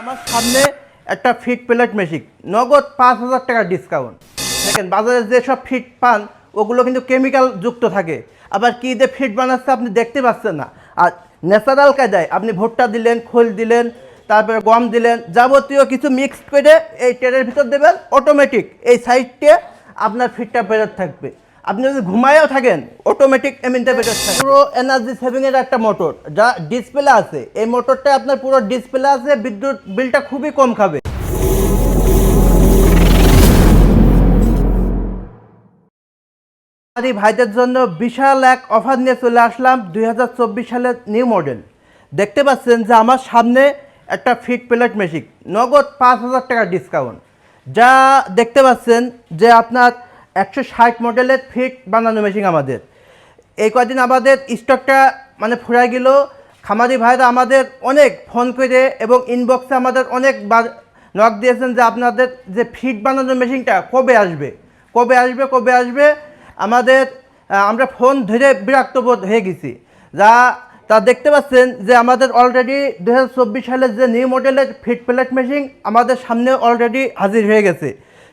আমার সামনে একটা ফিট প্লেট মেশিন, নগদ পাঁচ হাজার টাকা ডিসকাউন্ট দেখেন, বাজারে যেসব ফিট পান, ওগুলো কিন্তু কেমিক্যাল যুক্ত থাকে। আবার কী দিয়ে ফিট বানাচ্ছে আপনি দেখতে পাচ্ছেন না। আর ন্যাচারাল কায়দায় আপনি ভুট্টা দিলেন, খোল দিলেন, তারপরে গম দিলেন, যাবতীয় কিছু মিক্সড করে এই ট্রেনের ভিতর দেবেন অটোমেটিক এই সাইডটে আপনার ফিটটা বেরোতে থাকবে। আপনি যদি ঘুমায়ও থাকেন অটোমেটিক এমিনটা বেরোতে থাকবে পুরো এনার্জি সেভিংয়ের একটা মোটর যা ডিসপ্লে আছে। এই মোটরটা আপনার পুরো ডিসপ্লে আছে, বিদ্যুৎ বিলটা খুবই কম খাবে। আমাদের ভাইদের জন্য বিশাল এক অফার নিয়ে চলে আসলাম দুই হাজার চব্বিশ সালের নিউ মডেল দেখতে পাচ্ছেন যে আমার সামনে একটা ফিট প্লেট মেশিন নগদ পাঁচ হাজার টাকা ডিসকাউন্ট যা দেখতে পাচ্ছেন যে আপনার একশো ষাট মডেলের ফিট বানানো মেশিন আমাদের। এই কদিন আমাদের স্টকটা মানে ফুরাই গেল। খামারি ভাইরা আমাদের অনেক ফোন করে এবং ইনবক্সে আমাদের অনেক নক দিয়েছেন যে আপনাদের যে ফিট বানানোর মেশিনটা কবে আসবে? কবে আসবে কবে আসবে? আমাদের আমরা ফোন ধরে বিরক্ত বোধ হয়ে গেছি। যা, তা দেখতে পাচ্ছেন যে আমাদের অলরেডি দু হাজার চব্বিশ সালের যে নিউ মডেলের ফিট প্লেট মেশিন আমাদের সামনে অলরেডি হাজির হয়ে গেছে।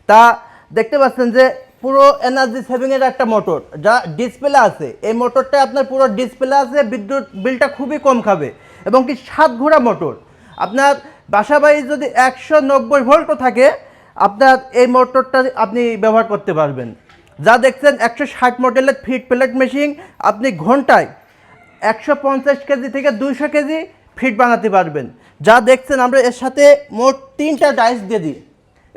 তা দেখতে পাচ্ছেন যে পুরো এনার্জি সেভিংয়ের একটা মোটর যা ডিসপ্লে আছে। এই মোটরটা আপনার পুরো ডিসপ্লে আছে, বিদ্যুৎ বিলটা খুবই কম খাবে। এবং কি সাত ঘোড়া মোটর আপনার বাসাবাড়ি যদি একশো নব্বই ভোল্টও থাকে, আপনার এই মোটরটা আপনি ব্যবহার করতে পারবেন। যা দেখছেন একশো ষাট মডেলের ফিট প্লেট মেশিন আপনি ঘন্টায় একশো পঞ্চাশ কেজি থেকে দুইশো কেজি ফিট বানাতে পারবেন। যা দেখছেন আমরা এর সাথে মোট তিনটা ডাইস দিয়ে দিই।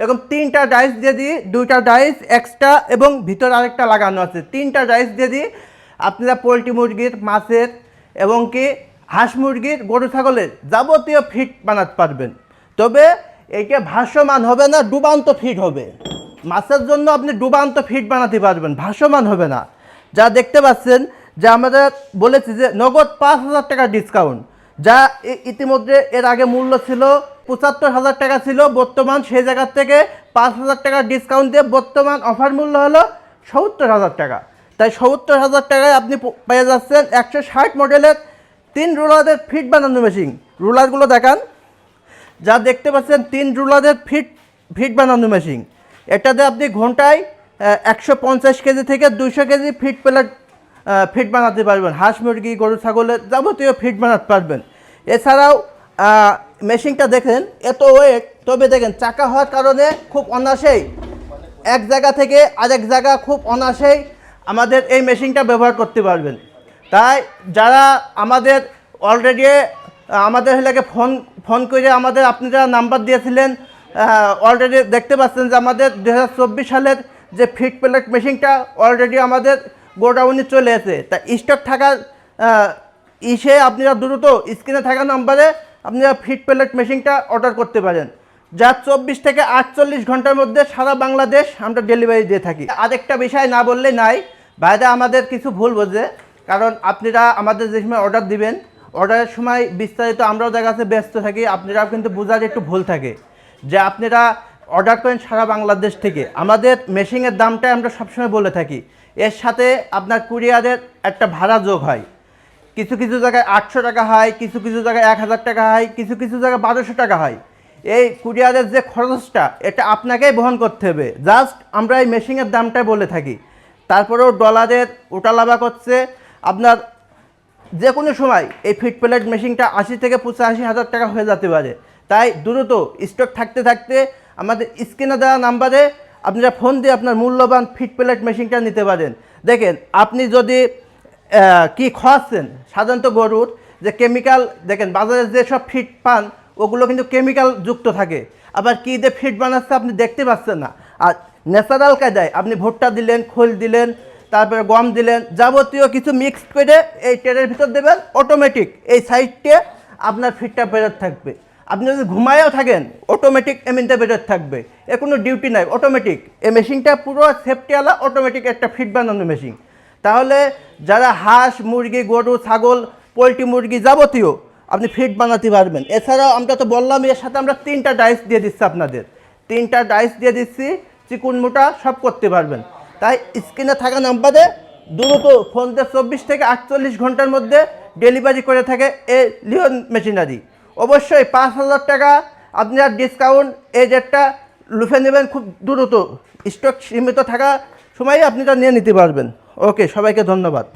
এরকম তিনটা ডাইস দিয়ে দিই, দুইটা ডাইস এক্সট্রা এবং ভিতরে আরেকটা লাগানো আছে। তিনটা ডাইস দিয়ে দিই, আপনারা পোলট্রি মুরগির, মাছের এবং কি হাঁস মুরগির, গরু, ছাগলের যাবতীয় ফিট বানাতে পারবেন। তবে এইটা ভাসমান হবে না, ডুবান্ত ফিট হবে। মাছের জন্য আপনি ডুবান্ত ফিট বানাতে পারবেন, ভাসমান হবে না। যা দেখতে পাচ্ছেন যে আমাদের বলেছি যে নগদ পাঁচ হাজার টাকা ডিসকাউন্ট যা ইতিমধ্যে এর আগে মূল্য ছিল পঁচাত্তর হাজার টাকা ছিল, বর্তমান সেই জায়গার থেকে পাঁচ হাজার টাকা ডিসকাউন্ট দিয়ে বর্তমান অফার মূল্য হলো সত্তর হাজার টাকা। তাই সত্তর হাজার টাকায় আপনি পেয়ে যাচ্ছেন একশো ষাট মডেলের তিন রুলারের ফিট বানানো মেশিন রুলারগুলো দেখান। যা দেখতে পাচ্ছেন, তিন রুলারের ফিট ফিট বানানো মেশিন এটাতে আপনি ঘন্টায় একশো পঞ্চাশ কেজি থেকে দুশো কেজি ফিট প্লেট ফিট বানাতে পারবেন। হাঁস, মুরগি, গরু, ছাগলের যাবতীয় ফিট বানাতে পারবেন। এছাড়াও মেশিনটা দেখেন, এত ওয়েট তবে দেখেন, চাকা হওয়ার কারণে খুব অনাসেই এক জায়গা থেকে আরেক জায়গা খুব অনাসেই আমাদের এই মেশিনটা ব্যবহার করতে পারবেন। তাই যারা আমাদের অলরেডি আমাদের হলে ফোন ফোন করে আমাদের আপনারা নাম্বার দিয়েছিলেন অলরেডি দেখতে পাচ্ছেন যে আমাদের দু হাজার চব্বিশ সালের যে ফিট প্লেট মেশিনটা অলরেডি আমাদের গোডাউনে চলে এসে তা স্টক থাকার ইসে আপনারা দ্রুত স্ক্রিনে থাকা নাম্বারে আপনারা ফিট প্লেট মেশিনটা অর্ডার করতে পারেন। যা চব্বিশ থেকে আটচল্লিশ ঘণ্টার মধ্যে সারা বাংলাদেশ আমরা ডেলিভারি দিয়ে থাকি। আরেকটা বিষয় না বললে নাই, ভাইরা আমাদের কিছু ভুল বোঝে, কারণ আপনারা আমাদের যে সময় অর্ডার দিবেন, অর্ডারের সময় বিস্তারিত আমরাও জায়গা কাছে ব্যস্ত থাকি, আপনারাও কিন্তু বোঝার একটু ভুল থাকে যে আপনারা অর্ডার করেন সারা বাংলাদেশ থেকে। আমাদের মেশিনের দামটাই আমরা সবসময় বলে থাকি। এর সাথে আপনার কুরিয়ারের একটা ভাড়া যোগ হয়। কিছু কিছু জায়গায় আটশো টাকা হয়, কিছু কিছু জায়গায় এক হাজার টাকা হয়, কিছু কিছু জায়গায় বারোশো টাকা হয়। এই কুরিয়ারের যে খরচটা, এটা আপনাকেই বহন করতে হবে। জাস্ট আমরা এই মেশিনের দামটাই বলে থাকি। তারপরেও ডলারের ওটালাভা করছে। আপনার যে কোনো সময় এই ফিট প্লেট মেশিনটা আশি থেকে পঁচাশি হাজার টাকা হয়ে যেতে পারে। তাই দ্রুত স্টক থাকতে থাকতে আমাদের স্ক্রিনে দেওয়া নাম্বারে আপনারা ফোন দিয়ে আপনার মূল্যবান ফিট প্লেট মেশিনটা নিতে পারেন। দেখেন, আপনি যদি কি খাওয়াচ্ছেন সাধারণত গরুর যে কেমিক্যাল দেখেন বাজারে যেসব ফিট পান, ওগুলো কিন্তু কেমিক্যাল যুক্ত থাকে। আবার কী দিয়ে ফিট বানাচ্ছে আপনি দেখতে পাচ্ছেন না। আর ন্যাচারাল কায়দায় আপনি ভুট্টা দিলেন, খোল দিলেন, তারপরে গম দিলেন, যাবতীয় কিছু মিক্সড করে এই ট্রেনের ভিতর দেবেন অটোমেটিক এই সাইডটে আপনার ফিটটা বেরোতে থাকবে। আপনি যদি ঘুমায়ও থাকেন অটোমেটিক এমিনটা বেরোতে থাকবে। এ কোনো ডিউটি নাই অটোমেটিক এই মেশিনটা পুরো সেফটিওয়ালা অটোমেটিক একটা ফিট বানানো মেশিন তাহলে যারা হাঁস, মুরগি, গরু, ছাগল, পোলট্রি, মুরগি যাবতীয় আপনি ফিট বানাতে পারবেন। এছাড়াও আমরা তো বললাম, এর সাথে আমরা তিনটা ডাইস দিয়ে দিচ্ছি আপনাদের। তিনটা ডাইস দিয়ে দিচ্ছি, চিকুন মোটা সব করতে পারবেন। তাই স্ক্রিনে থাকা নাম্বারে দ্রুত ফোন দিয়ে চব্বিশ থেকে আটচল্লিশ ঘণ্টার মধ্যে ডেলিভারি করে থাকে এই লিওন মেশিনারি অবশ্যই পাঁচ হাজার টাকা আপনার ডিসকাউন্ট এই রেটটা লুফে নেবেন, খুব দ্রুত। স্টক সীমিত থাকা সময় আপনি তা নিয়ে নিতে পারবেন। ওকে সবাইকে ধন্যবাদ।